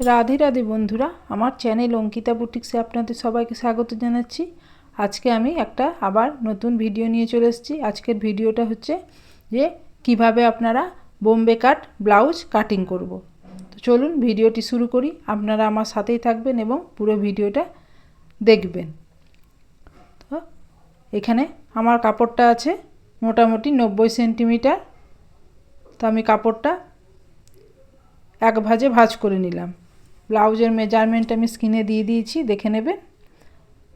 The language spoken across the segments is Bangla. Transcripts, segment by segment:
রাধে রাধে বন্ধুরা, আমার চ্যানেল অঙ্কিতা বুটিক্সে আপনাদের সবাইকে স্বাগত জানাচ্ছি। আজকে আমি একটা আবার নতুন ভিডিও নিয়ে চলে এসেছি। আজকের ভিডিওটা হচ্ছে যে কীভাবে আপনারা বোম্বে কাট ব্লাউজ কাটিং করব। তো চলুন ভিডিওটি শুরু করি, আপনারা আমার সাথেই থাকবেন এবং পুরো ভিডিওটা দেখবেন। তো এখানে আমার কাপড়টা আছে মোটামুটি নব্বই সেন্টিমিটার। তো আমি কাপড়টা এক ভাজে ভাজ করে নিলাম। ব্লাউজের মেজারমেন্ট আমি স্ক্রিনে দিয়ে দিয়েছি, দেখে নেবেন।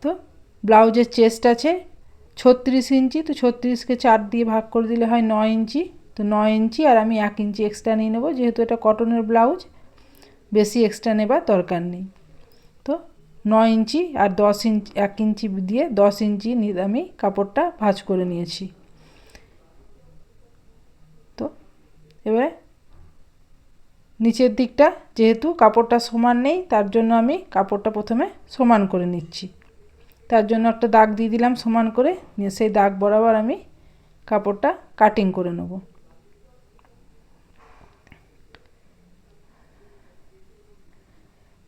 তো ব্লাউজের চেস্ট আছে ছত্রিশ ইঞ্চি, তো ছত্রিশকে চার দিয়ে ভাগ করে দিলে হয় নয় ইঞ্চি। তো নয় ইঞ্চি আর আমি এক ইঞ্চি এক্সট্রা নিয়ে নেব, যেহেতু এটা কটনের ব্লাউজ, বেশি এক্সট্রা নেবার দরকার নেই। তো নয় ইঞ্চি আর দশ ইঞ্চি, এক ইঞ্চি দিয়ে দশ ইঞ্চি আমি কাপড়টা ভাজ করে নিয়েছি। তো এবারে নিচের দিকটা যেহেতু কাপড়টা সমান নেই, তার জন্য আমি কাপড়টা প্রথমে সমান করে নিচ্ছি। তার জন্য একটা দাগ দিয়ে দিলাম সমান করে, নিয়ে সেই দাগ বরাবর আমি কাপড়টা কাটিং করে নেব।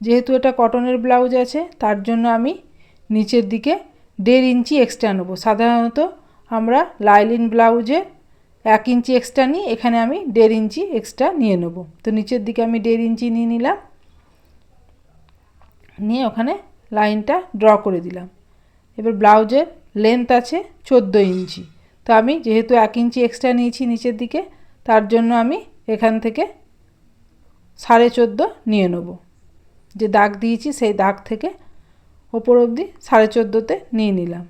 যেহেতু এটা কটনের ব্লাউজ আছে, তার জন্য আমি নিচের দিকে দেড় ইঞ্চি এক্সট্রা নেব। সাধারণত আমরা লাইলিন ব্লাউজে এক ইঞ্চি এক্সট্রা নিই, এখানে আমি দেড় ইঞ্চি এক্সট্রা নিয়ে নেব। তো নিচের দিকে আমি দেড় ইঞ্চি নিয়ে নিলাম। নিয়ে ওখানে লাইনটা ড্র করে দিলাম। এবার ব্লাউজের লেন্থ আছে চোদ্দ ইঞ্চি। তো আমি যেহেতু এক ইঞ্চি এক্সট্রা নিয়েছি নিচের দিকে, তার জন্য আমি এখান থেকে সাড়ে চোদ্দ নিয়ে নেব। যে দাগ দিয়েছি সেই দাগ থেকে ওপর অবধি সাড়ে চোদ্দোতে নিয়ে নিলাম।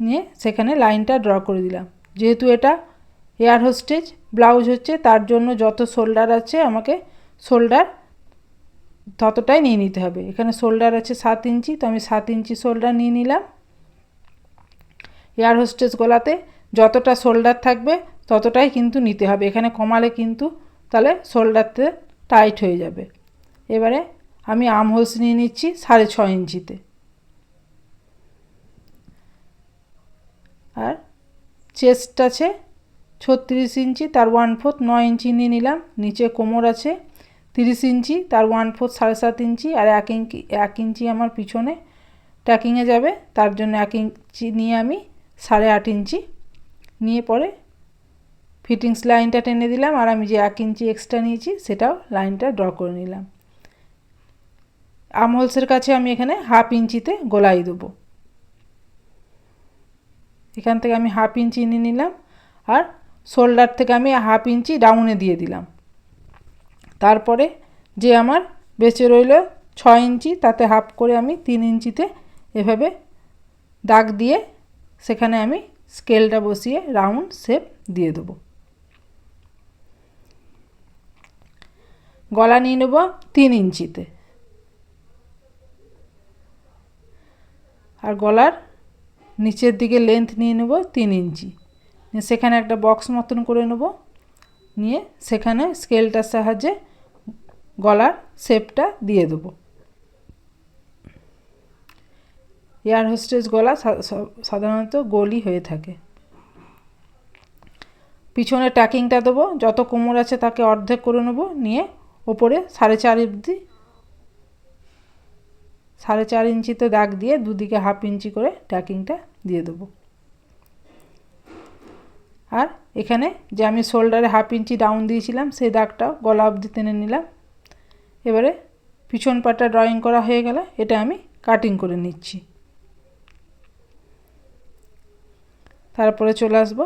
নিয়ে সেখানে লাইনটা ড্র করে দিলাম। যেহেতু এটা এয়ার হোস্টেজ, ব্লাউজ হচ্ছে তার জন্য যত শোল্ডার আছে আমাকে শোল্ডার ততটাই নিয়ে নিতে হবে। এখানে শোল্ডার আছে সাত ইঞ্চি, তো আমি সাত ইঞ্চি শোল্ডার নিয়ে নিলাম। এয়ার হোস্টেজ গলাতে যতটা শোল্ডার থাকবে ততটাই কিন্তু নিতে হবে। এখানে কমালে কিন্তু তাহলে শোল্ডারতে টাইট হয়ে যাবে। এবারে আমি আম হোলস নিয়ে নিচ্ছি সাড়ে ছ ইঞ্চিতে। আর চেস্ট আছে, ছত্রিশ ইঞ্চি, তার ওয়ান ফোর্থ নয় ইঞ্চি নিয়ে নিলাম, নিচে কোমর আছে, তিরিশ ইঞ্চি, তার ওয়ান ফোর্থ সাড়ে সাত ইঞ্চি, আর এক ইঞ্চি এক ইঞ্চি আমার পিছনে ট্যাকিংয়ে যাবে, তার জন্য এক ইঞ্চি নিয়ে আমি সাড়ে আট ইঞ্চি নিয়ে পরে ফিটিংস লাইনটা টেনে দিলাম, আর আমি যে এক ইঞ্চি এক্সট্রা নিয়েছি, সেটাও লাইনটা ড্র করে নিলাম। আমহলসের কাছে আমি এখানে হাফ ইঞ্চিতে গোলাই দেবো। এখান থেকে আমি হাফ ইঞ্চি নিয়ে নিলাম আর শোল্ডার থেকে আমি হাফ ইঞ্চি ডাউনে দিয়ে দিলাম। তারপরে যে আমার বেঁচে রইল ছ ইঞ্চি, তাতে হাফ করে আমি তিন ইঞ্চিতে এভাবে দাগ দিয়ে সেখানে আমি স্কেলটা বসিয়ে রাউন্ড শেপ দিয়ে দেবো। গলা নিয়ে নেব তিন ইঞ্চিতে। আর গলার নিচের দিকে লেন্থ নিয়ে নেব তিন ইঞ্চি। সেখানে একটা বক্স মতন করে নেব। নিয়ে সেখানে স্কেলটার সাহায্যে গলার শেপটা দিয়ে দেবো। এয়ার হোস্টেজ গলা সাধারণত গোলই হয়ে থাকে। পিছনে ট্যাকিংটা দেবো। যত কোমর আছে তাকে অর্ধেক করে নেব। নিয়ে ওপরে সাড়ে চার অবধি, সাড়ে চার ইঞ্চিতে দাগ দিয়ে দুদিকে হাফ ইঞ্চি করে ট্যাকিংটা দিয়ে দেবো। আর এখানে যে আমি শোল্ডারে হাফ ইঞ্চি ডাউন দিয়েছিলাম, সেই দাগটাও গলা অবধি টেনে নিলাম। এবারে পিছন পাটা ড্রয়িং করা হয়ে গেলে, এটা আমি কাটিং করে নিচ্ছি। তারপরে চলে আসব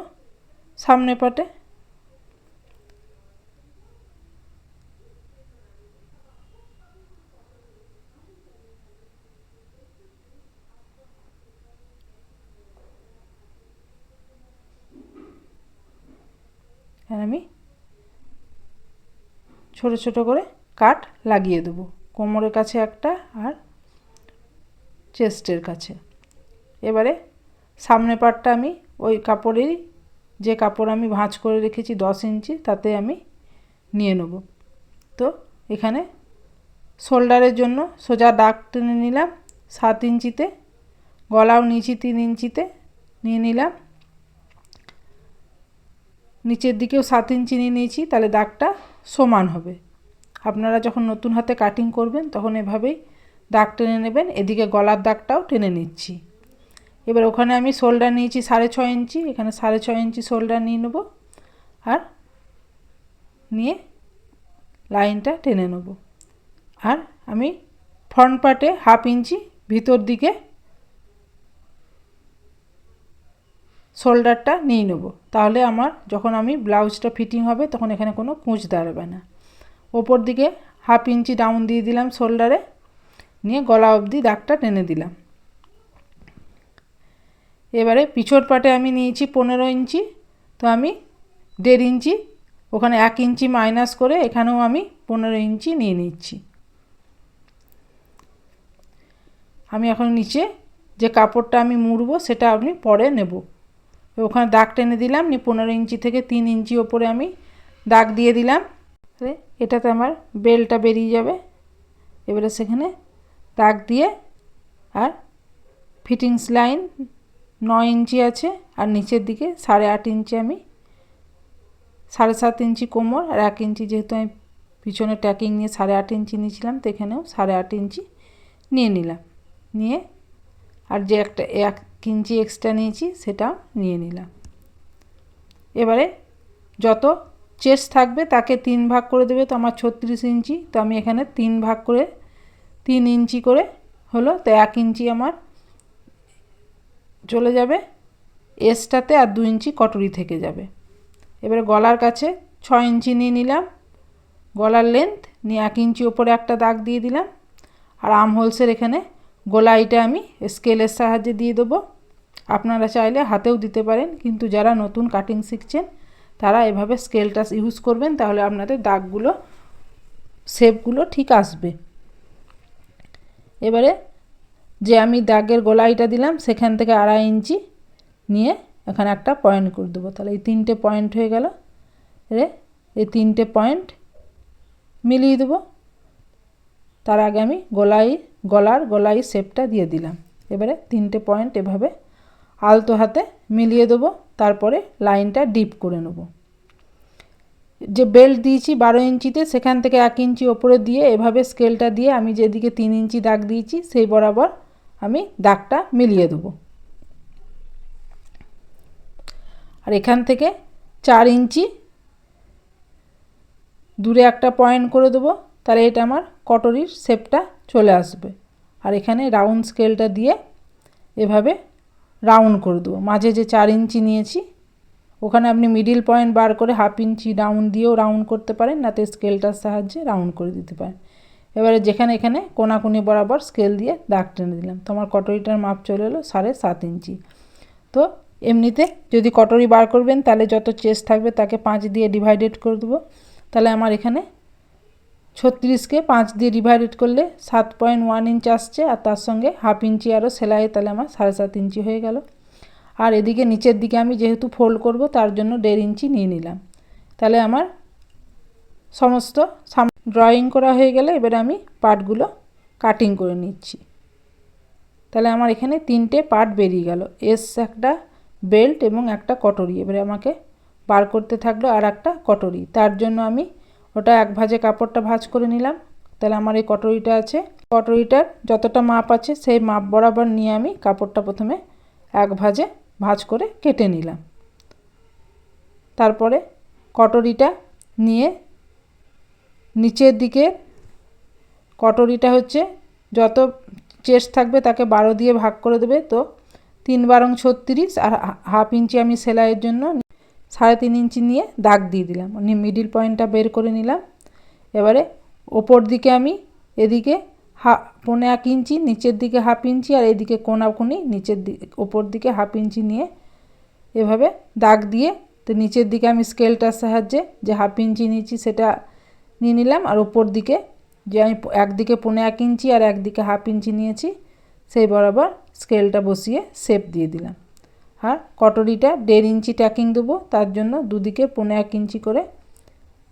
সামনে পাটে আর আমি ছোট ছোট করে কাট লাগিয়ে দেবো। কোমরের কাছে একটা আর চেস্টের কাছে। এবারে সামনে পাটটা আমি ওই কাপড়েরই, যে কাপড় আমি ভাঁজ করে রেখেছি দশ ইঞ্চি, তাতে আমি নিয়ে নেব। তো এখানে শোল্ডারের জন্য সোজা দাগ টেনে নিলাম, সাত ইঞ্চিতে, গলাও নিয়েছি তিন ইঞ্চিতে নিয়ে নিলাম। নিচের দিকেও সাত ইঞ্চি নিয়ে নিয়েছি, তাহলে দাগটা সমান হবে। আপনারা যখন নতুন হাতে কাটিং করবেন, তখন এভাবেই দাগ টেনে নেবেন। এদিকে গলার দাগটাও টেনে নিচ্ছি। এবার ওখানে আমি শোল্ডার নিয়েছি সাড়ে ছয় ইঞ্চি। এখানে সাড়ে ছয় ইঞ্চি শোল্ডার নিয়ে নেব আর নিয়ে লাইনটা টেনে নেব। আর আমি ফ্রন্ট পার্টে হাফ ইঞ্চি, ভিতর দিকে শোল্ডারটা নিয়ে নেব। তাহলে আমার যখন আমি ব্লাউজটা ফিটিং হবে তখন এখানে কোনো কুঁচ দাঁড়াবে না। ওপর দিকে হাফ ইঞ্চি ডাউন দিয়ে দিলাম শোল্ডারে। নিয়ে গলা অবধি দাগটা টেনে দিলাম। এবারে পিছর পাটে আমি নিয়েছি পনেরো ইঞ্চি। তো আমি দেড় ইঞ্চি, ওখানে এক ইঞ্চি মাইনাস করে এখানেও আমি পনেরো ইঞ্চি নিয়ে নিচ্ছি। আমি এখন নিচে যে কাপড়টা আমি মুড়বো সেটা আমি পরে নেব। ওখানে দাগ টেনে দিলাম, নিয়ে পনেরো ইঞ্চি থেকে তিন ইঞ্চি ওপরে আমি দাগ দিয়ে দিলাম। এটাতে আমার বেলটা বেরিয়ে যাবে। এবারে সেখানে দাগ দিয়ে আর ফিটিংস লাইন নয় ইঞ্চি আছে, আর নিচের দিকে সাড়ে আট ইঞ্চি আমি, সাড়ে সাত ইঞ্চি কোমর, আর এক ইঞ্চি যেহেতু আমি পিছনে ট্যাকিং নিয়ে সাড়ে আট ইঞ্চি নিয়েছিলাম, তো এখানেও সাড়ে আট ইঞ্চি নিয়ে নিলাম। নিয়ে আর যে একটা, এক ইঞ্চি এক্সট্রা নিয়েছি সেটাও নিয়ে নিলাম। এবারে যত চেস্ট থাকবে তাকে তিন ভাগ করে দেবে, তো আমার ছত্রিশ ইঞ্চি, তো আমি এখানে তিন ভাগ করে, তিন ইঞ্চি করে হলো, তো এক ইঞ্চি আমার চলে যাবে, এসটাতে আর দু ইঞ্চি কটরি থেকে যাবে। এবারে গলার কাছে ছ ইঞ্চি নিয়ে নিলাম, গলার লেন্থ নিয়ে এক ইঞ্চি ওপরে একটা দাগ দিয়ে দিলাম, আর আম হোলসের এখানে গোলাইটা আমি স্কেলের সাহায্যে দিয়ে দেবো। আপনারা চাইলে হাতেও দিতে পারেন, কিন্তু যারা নতুন কাটিং শিখছেন, তারা এভাবে স্কেলটা ইউজ করবেন, তাহলে আপনাদের দাগগুলো শেপগুলো ঠিক আসবে। এবারে যে আমি দাগের গোলাইটা দিলাম, সেখান থেকে আড়াই ইঞ্চি নিয়ে এখানে একটা পয়েন্ট করে দেবো। তাহলে এই তিনটে পয়েন্ট হয়ে গেল। রে, এই তিনটে পয়েন্ট মিলিয়ে দেবো। তার আগে আমি গলাই গলার গলায় শেপটা দিয়ে দিলাম। এবারে তিনটে পয়েন্ট এভাবে আলতো হাতে মিলিয়ে দেবো, তারপরে লাইনটা ডিপ করে নেব। যে বেল্ট দিয়েছি বারো ইঞ্চিতে, সেখান থেকে এক ইঞ্চি ওপরে দিয়ে এভাবে স্কেলটা দিয়ে আমি যেদিকে তিন ইঞ্চি দাগ দিয়েছি, সেই বরাবর আমি দাগটা মিলিয়ে দেবো। আর এখান থেকে চার ইঞ্চি দূরে একটা পয়েন্ট করে দেবো, তাহলে এটা আমার কটরির শেপটা চলে আসবে। আর এখানে রাউন্ড স্কেলটা দিয়ে এভাবে রাউন্ড করে দেবো। মাঝে যে চার ইঞ্চি নিয়েছি, ওখানে আপনি মিডিল পয়েন্ট বার করে হাফ ইঞ্চি ডাউন দিয়েও রাউন্ড করতে পারেন, নাতে স্কেলটার সাহায্যে রাউন্ড করে দিতে পারেন। এবারে যেখানে এখানে কোনাকুনি বরাবর স্কেল দিয়ে দাগ টেনে দিলাম। তো আমার কটরিটার মাপ চলে এলো সাড়ে সাত ইঞ্চি। তো এমনিতে যদি কটরি বার করবেন, তাহলে যত চেস্ট থাকবে তাকে পাঁচ দিয়ে ডিভাইডেড করে দেবো। তাহলে আমার এখানে ছত্রিশকে পাঁচ দিয়ে ডিভাইডেড করলে সাত পয়েন্ট ওয়ান ইঞ্চ আসছে, আর তার সঙ্গে হাফ ইঞ্চি আরও সেলাই তাহলে আমার সাড়ে সাত ইঞ্চি হয়ে গেল। আর এদিকে নিচের দিকে আমি যেহেতু ফোল্ড করব, তার জন্য দেড় ইঞ্চি নিয়ে নিলাম। তাহলে আমার সমস্ত ড্রয়িং করা হয়ে গেলে এবারে আমি পার্টগুলো কাটিং করে নিচ্ছি। তাহলে আমার এখানে তিনটে পার্ট বেরিয়ে গেল। এস একটা বেল্ট এবং একটা কটরি। এবারে আমাকে বার করতে থাকল আর একটা কটরি। তার জন্য আমি ওটা এক ভাজে কাপড়টা ভাজ করে নিলাম। তাহলে আমার এই কটরিটা আছে। কটরিটার যতটা মাপ আছে, সেই মাপ বরাবর নিয়ে আমি কাপড়টা প্রথমে এক ভাজে ভাজ করে কেটে নিলাম। তারপরে কটরিটা নিয়ে নিচের দিকে কটরিটা হচ্ছে যত চেস্ট থাকবে তাকে বারো দিয়ে ভাগ করে দেবে। তো তিন বারং ছত্রিশ আর হাফ ইঞ্চি আমি সেলাইয়ের জন্য সাড়ে তিন ইঞ্চি নিয়ে দাগ দিয়ে দিলাম। মিডিল পয়েন্টটা বের করে নিলাম। এবারে ওপর দিকে আমি এদিকে হা, পনে এক ইঞ্চি, নিচের দিকে হাফ ইঞ্চি আর এদিকে কোনাকুনি, নিচের দিকে ওপর দিকে হাফ ইঞ্চি নিয়ে এভাবে দাগ দিয়ে তো নিচের দিকে আমি স্কেলটার সাহায্যে যে হাফ ইঞ্চি নিয়েছি সেটা নিয়ে নিলাম আর ওপর দিকে যে আমি একদিকে পনে এক ইঞ্চি আর একদিকে হাফ ইঞ্চি নিয়েছি, সেই বরাবর স্কেলটা বসিয়ে শেপ দিয়ে দিলাম। আর কটরিটা দেড় ইঞ্চি ট্যাকিং দেবো, তার জন্য দুদিকে পনে এক ইঞ্চি করে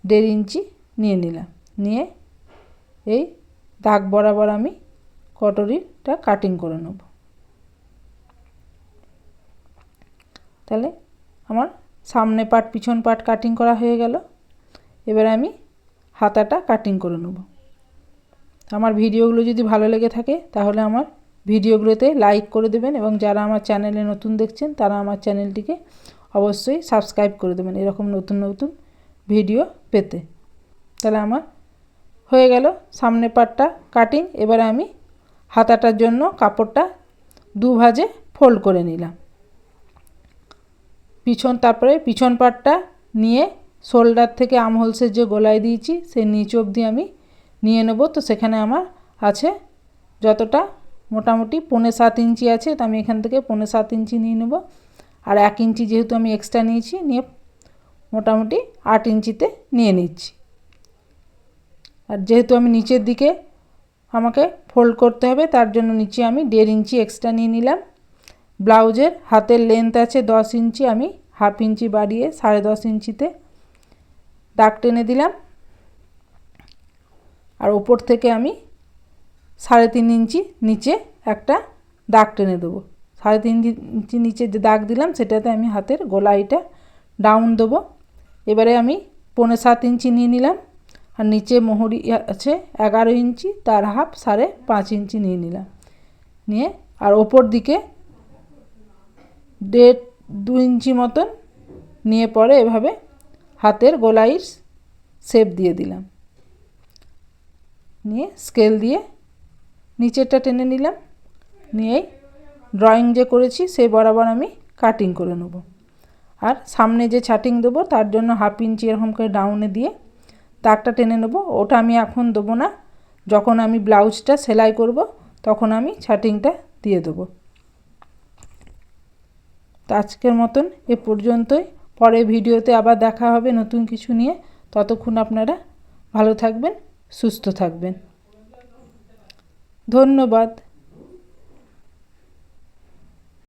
দেড় ইঞ্চি নিয়ে নিলাম। নিয়ে এই দাগ বরাবর আমি কটরিটা কাটিং করে নেব। তাহলে আমার সামনে পাট, পিছন পাট কাটিং করা হয়ে গেল। এবার আমি হাতাটা কাটিং করে নেব। আমার ভিডিওগুলো যদি ভালো লেগে থাকে, তাহলে আমার ভিডিওগুলোতে লাইক করে দেবেন এবং যারা আমার চ্যানেলে নতুন দেখছেন, তারা আমার চ্যানেলটিকে অবশ্যই সাবস্ক্রাইব করে দেবেন এরকম নতুন নতুন ভিডিও পেতে। তাহলে আমার হয়ে গেল সামনে পাটটা কাটিং এবারে আমি হাতাটার জন্য কাপড়টা দু ভাজে ফোল্ড করে নিলাম। পিছন, তারপরে পিছন পাটটা নিয়ে শোল্ডার থেকে আম হোলসের যে গোলায় দিয়েছি, সেই নিচ অবধি আমি নিয়ে নেব। তো সেখানে আমার আছে যতটা মোটামুটি পৌনে সাত ইঞ্চি আছে, তো আমি এখান থেকে পৌনে সাত ইঞ্চি নিয়ে নেব। আর এক ইঞ্চি যেহেতু আমি এক্সট্রা নিয়েছি, নিয়ে মোটামুটি আট ইঞ্চিতে নিয়ে নিচ্ছি। আর যেহেতু আমি নিচের দিকে আমাকে ফোল্ড করতে হবে, তার জন্য নিচে আমি দেড় ইঞ্চি এক্সট্রা নিয়ে নিলাম। ব্লাউজের হাতের লেন্থ আছে দশ ইঞ্চি, আমি হাফ ইঞ্চি বাড়িয়ে সাড়ে দশ ইঞ্চিতে দাগ টেনে দিলাম। আর ওপর থেকে আমি সাড়ে তিন ইঞ্চি নিচে একটা দাগ টেনে দেবো। সাড়ে তিন ইঞ্চি নিচে যে দাগ দিলাম, সেটাতে আমি হাতের গোলাইটা ডাউন দেবো। এবারে আমি পৌনে সাত ইঞ্চি নিয়ে নিলাম। আর নিচে মোহরি আছে এগারো ইঞ্চি, তার হাফ সাড়ে পাঁচ ইঞ্চি নিয়ে নিলাম। নিয়ে আর ওপর দিকে দেড় দু ইঞ্চি মতন নিয়ে পরে এভাবে হাতের গোলাইয়ের শেপ দিয়ে দিলাম। নিয়ে স্কেল দিয়ে নিচেরটা টেনে নিলাম, নিয়েই ড্রয়িং যে করেছি সেই বরাবর আমি কাটিং করে নেব। আর সামনে যে ছাটিং দেবো তার জন্য হাফ ইঞ্চি এরকম করে ডাউনে দিয়ে দাগটা টেনে নেব। ওটা আমি এখন দেবো না, যখন আমি ব্লাউজটা সেলাই করব তখন আমি ছাটিংটা দিয়ে দেবো। তো আজকের মতন এ পর্যন্তই। পরে ভিডিওতে আবার দেখা হবে নতুন কিছু নিয়ে। ততক্ষণ আপনারা ভালো থাকবেন, সুস্থ থাকবেন। ধন্যবাদ।